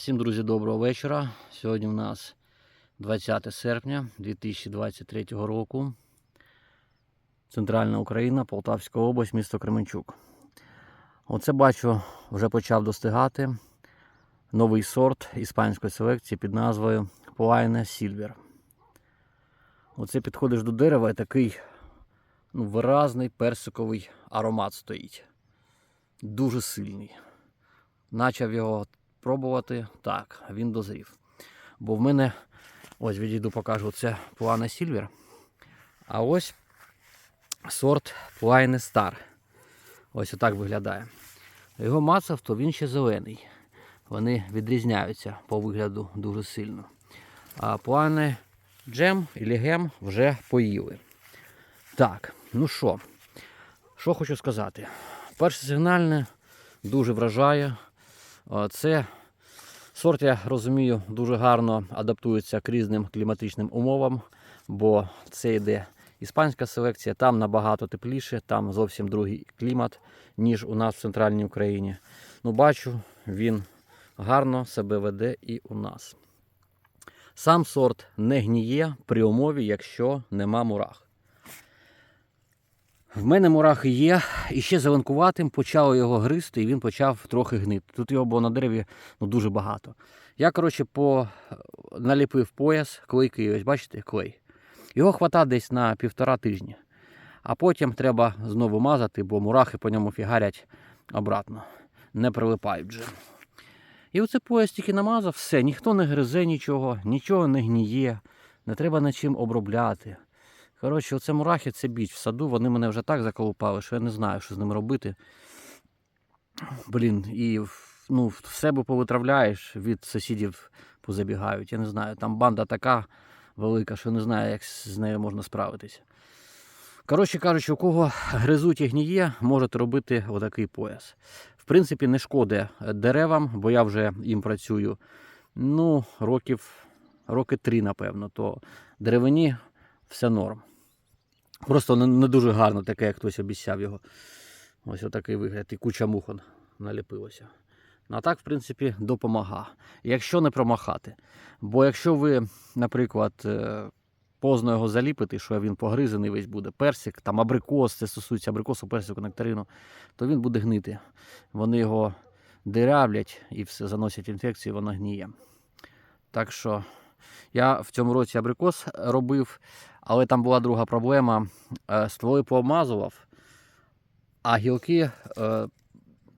Всім, друзі, доброго вечора. Сьогодні у нас 20 серпня 2023 року. Центральна Україна, Полтавська область, місто Кременчук. Оце бачу, вже почав достигати новий сорт іспанської селекції під назвою Poine Silver. Оце підходиш до дерева і такий ну, виразний персиковий аромат стоїть. Дуже сильний. Начав його пробувати. Так, він дозрів. Бо в мене, ось відійду, покажу, це Puane Silver. А ось сорт Puane Star. Ось отак виглядає. Його мацав, то він ще зелений. Вони відрізняються по вигляду дуже сильно. А Puane Джем і Гем вже поїли. Так, ну що, що хочу сказати. Перше сигнальне дуже вражає. Це сорт, я розумію, дуже гарно адаптується к різним кліматичним умовам, бо це йде іспанська селекція, там набагато тепліше, там зовсім другий клімат, ніж у нас в центральній Україні. Ну, бачу, він гарно себе веде і у нас. Сам сорт не гніє при умові, якщо нема мурах. В мене мурахи є, і ще зеленкуватим почало його гризти, і він почав трохи гнити. Тут його було на дереві ну, дуже багато. Я, коротше, по... наліпив пояс, клейкий, ось бачите, клей. Його хвата десь на півтора тижні. А потім треба знову мазати, бо мурахи по ньому фігарять обратно. Не прилипають вже. І оце пояс тільки намазав, все, ніхто не гризе нічого, нічого не гніє, не треба над чим обробляти. Коротше, оце мурахи, це біч в саду, вони мене вже так заколупали, що я не знаю, що з ними робити. Блін, і ну, в себе повитравляєш, від сусідів позабігають. Я не знаю, там банда така велика, що не знаю, як з нею можна справитися. Коротше кажучи, у кого гризуть і гніє, можете робити отакий пояс. В принципі, не шкоди деревам, бо я вже їм працюю ну, років, роки три, напевно, то деревині все норм. Просто не, дуже гарно таке, як хтось обіцяв його. Ось отакий вигляд. І куча мухон наліпилося. Ну, а так, в принципі, допомага. Якщо не промахати. Бо якщо ви, наприклад, е, поздно його заліпите, що він погризений весь буде, персик, там абрикос, це стосується абрикосу, персику, нектарину, то він буде гнити. Вони його дирявлять і все заносять інфекцію, воно гніє. Так що я в цьому році абрикос робив, але там була друга проблема. Е, Стволи пообмазував, а гілки е,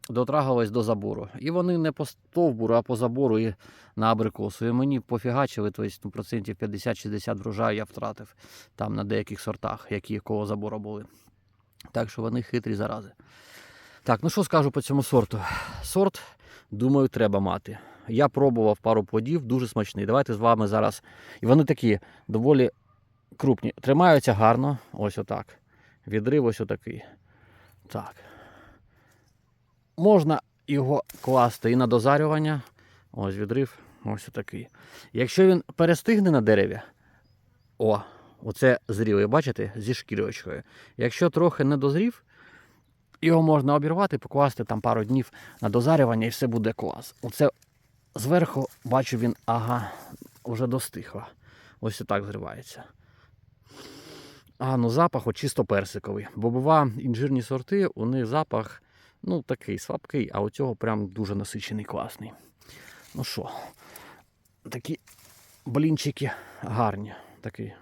дотрагувались до забору. І вони не по стовбуру, а по забору і на абрикосу. І мені пофігачили, тобто процентів 50-60 врожаю я втратив там на деяких сортах, які коло забору були. Так що вони хитрі зарази. Так, ну що скажу по цьому сорту? Сорт, думаю, треба мати. Я пробував пару плодів, дуже смачний. Давайте з вами зараз. І вони такі доволі крупні. Тримаються гарно. Ось отак. Відрив ось отакий. Так. Можна його класти і на дозарювання. Ось відрив, ось отакий. Якщо він перестигне на дереві, о, оце зрілий, бачите, зі шкірочкою. Якщо трохи не дозрів, його можна обірвати, покласти там пару днів на дозарювання і все буде клас. Оце зверху бачу він, ага, вже достигло. Ось отак зривається. А, ну запах от чисто персиковий. Бо бува інжирні сорти, у них запах ну, такий слабкий, а у цього прям дуже насичений, класний. Ну що, такі блінчики гарні. Такий.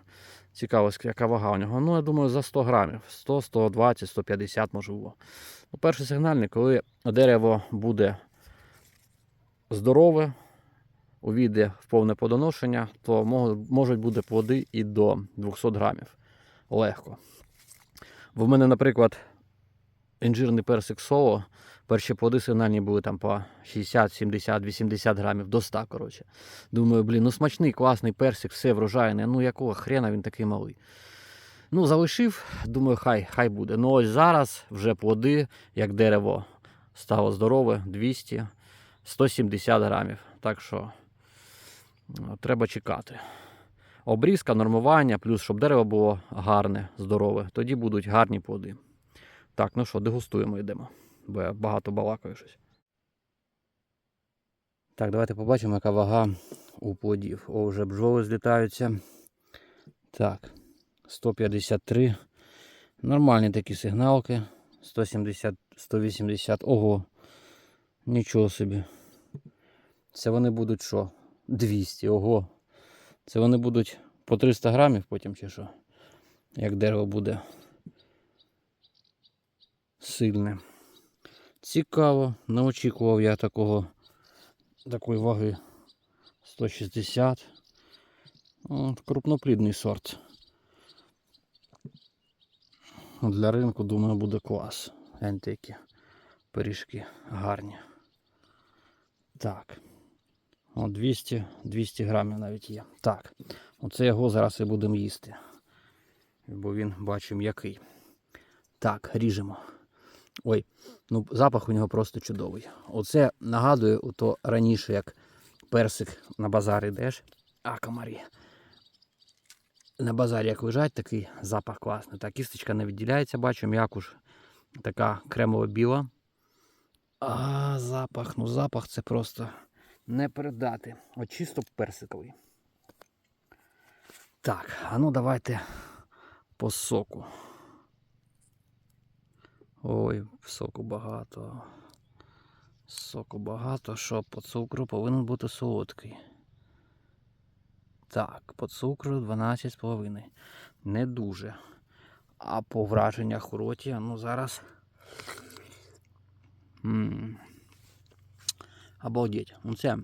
Цікаво, яка вага у нього. Ну, я думаю, за 100 грамів. 100, 120, 150 можливо. Ну, перший сигнальний, коли дерево буде здорове, увійде в повне подоношення, то можуть бути плоди і до 200 грамів. Легко. Бо в мене, наприклад, інжирний персик соло, перші плоди сигнальні були там по 60, 70, 80 грамів до 100, коротше. Думаю, блін, ну смачний, класний персик, все врожайне. Ну якого хрена він такий малий. Ну, залишив, думаю, хай хай буде. Ну ось зараз вже плоди, як дерево стало здорове, 200, 170 грамів. Так що ну, треба чекати. Обрізка, нормування, плюс, щоб дерево було гарне, здорове. Тоді будуть гарні плоди. Так, ну що, дегустуємо йдемо. Бо я багато балакаю щось. Так, давайте побачимо, яка вага у плодів. О, вже бджоли злітаються. Так, 153. Нормальні такі сигналки. 170, 180. Ого. Нічого собі. Це вони будуть що? 200, ого. Це вони будуть по 300 грамів потім чи що? Як дерево буде сильне. Цікаво. Не очікував я такого такої ваги 160. От, крупноплідний сорт. Для ринку, думаю, буде клас. Які пиріжки гарні. Так. О, 200, 200 грамів навіть є. Так. Оце його зараз і будемо їсти. Бо він бачимо який. Так, ріжемо. Ой, ну запах у нього просто чудовий. Оце нагадує ото раніше, як персик на базар йдеш. А, комарі. На базарі як лежать, такий запах класний. Так, кісточка не відділяється, бачу, м'якуш така кремово-біла. А, запах, ну запах це просто не передати. От чисто персиковий. Так, а ну давайте по соку. Ой, соку багато. Соку багато, що по цукру повинен бути солодкий. Так, по цукру 12,5. Не дуже. А по враженнях у роті, ну зараз. Обалдеть. Ну це.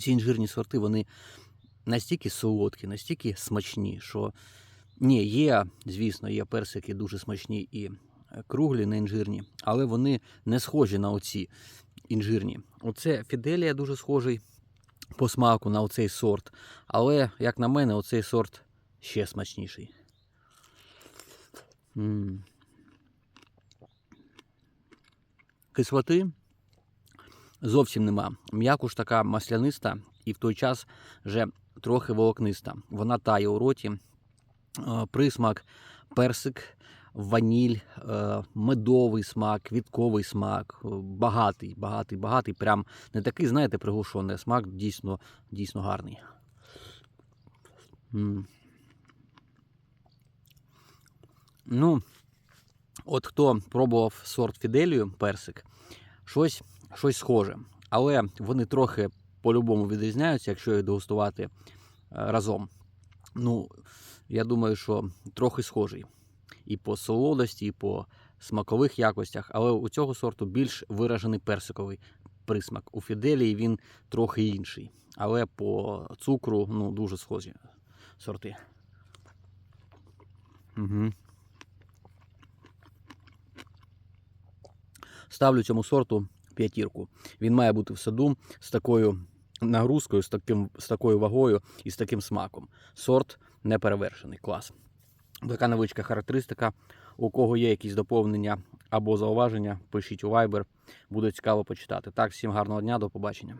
Ці інжирні сорти, вони настільки солодкі, настільки смачні, що ні, є, звісно, є персики дуже смачні і е, круглі, не інжирні, але вони не схожі на оці інжирні. Оце Фіделія дуже схожий по смаку на оцей сорт. Але, як на мене, оцей сорт ще смачніший. м Кислоти зовсім нема. М'якуш така масляниста і в той час вже трохи волокниста. Вона тає у роті. Е, Присмак, персик, ваніль, е, медовий смак, квітковий смак, е, багатий, багатий, багатий. Прям не такий, знаєте, приглушений смак, дійсно, дійсно гарний. Ну, от хто пробував сорт Фіделію, персик, щось, щось схоже. Але вони трохи по-любому відрізняються, якщо їх дегустувати е, разом. Ну, я думаю, що трохи схожий. І по солодості, і по смакових якостях, але у цього сорту більш виражений персиковий присмак. У Фіделії він трохи інший. Але по цукру ну, дуже схожі сорти. Угу. Ставлю цьому сорту п'ятірку. Він має бути в саду з такою нагрузкою, з, таким, з такою вагою і з таким смаком. Сорт неперевершений. Клас. Така невеличка характеристика. У кого є якісь доповнення або зауваження, пишіть у Viber. Буде цікаво почитати. Так, всім гарного дня, до побачення.